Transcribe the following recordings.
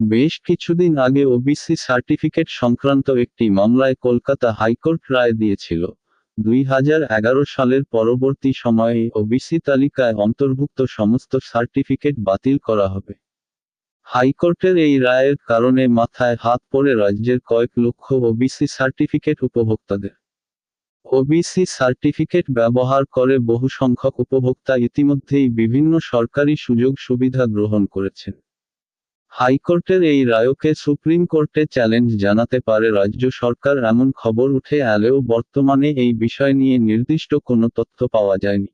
বেশ কিছুদিন আগে ওবিসি সার্টিফিকেট সংক্রান্ত একটি মামলায় কলকাতা হাইকোর্ট রায় দিয়েছিল। দুই হাজার এগারো সালের পরবর্তী সময়ে ওবিসি তালিকায় অন্তর্ভুক্ত সমস্ত সার্টিফিকেট বাতিল করা হবে। হাইকোর্টের এই রায়ের কারণে মাথায় হাত পড়ে রাজ্যের কয়েক লক্ষ ওবিসি সার্টিফিকেট উপভোক্তাদের। ওবিসি সার্টিফিকেট ব্যবহার করে বহু সংখ্যক উপভোক্তা ইতিমধ্যেই বিভিন্ন সরকারি সুযোগ সুবিধা গ্রহণ করেছেন। হাইকোর্টের এই রায়কে সুপ্রিম কোর্টে চ্যালেঞ্জ জানাতে পারে রাজ্য সরকার এমন খবর উঠে এলেও বর্তমানে এই বিষয় নিয়ে নির্দিষ্ট কোনো তথ্য পাওয়া যায়নি।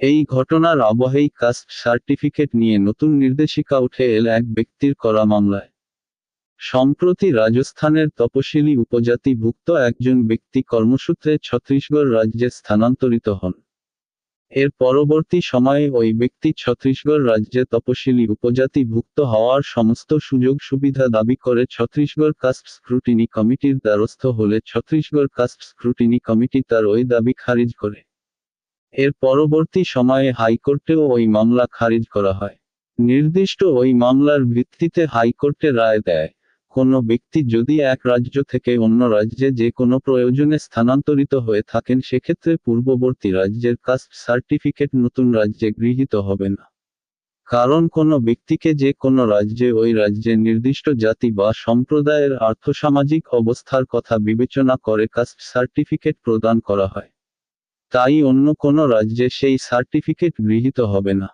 এই ঘটনার আবহেই কাস্ট সার্টিফিকেট নিয়ে নতুন নির্দেশিকা উঠে এল এক ব্যক্তির করা মামলায়। সম্প্রতি রাজস্থানের তপশিলি উপজাতিভুক্ত একজন ব্যক্তি কর্মসূত্রে ছত্তিশগড় রাজ্যে স্থানান্তরিত হন। এর পরবর্তী সময়ে ওই ব্যক্তি ছত্তিশগড় রাজ্যে তপশিলি উপজাতিভুক্ত হওয়ার সমস্ত সুযোগ সুবিধা দাবি করে ছত্তিশগড় কাস্ট স্ক্রুটিনি কমিটির দ্বারস্থ হলে ছত্তিশগড় কাস্ট স্ক্রুটিনি কমিটি তার ওই দাবি খারিজ করে। এর পরবর্তী সময়ে হাইকোর্টেও ওই মামলা খারিজ করা হয়। নির্দিষ্ট ওই মামলার ভিত্তিতে হাইকোর্টে রায় দেয়। কোনো ব্যক্তি যদি এক রাজ্য থেকে অন্য রাজ্যে যে কোনো প্রয়োজনে স্থানান্তরিত হয়ে থাকেন, সেক্ষেত্রে পূর্ববর্তী রাজ্যের কাস্ট সার্টিফিকেট নতুন রাজ্যে গৃহীত হবে না। কারণ কোনো ব্যক্তিকে যে কোনো রাজ্যে, ওই রাজ্যে নির্দিষ্ট জাতি বা সম্প্রদায়ের আর্থসামাজিক অবস্থার কথা বিবেচনা করে কাস্ট সার্টিফিকেট প্রদান করা হয়। তাই অন্য কোনো রাজ্যে সেই সার্টিফিকেট গৃহীত হবে না।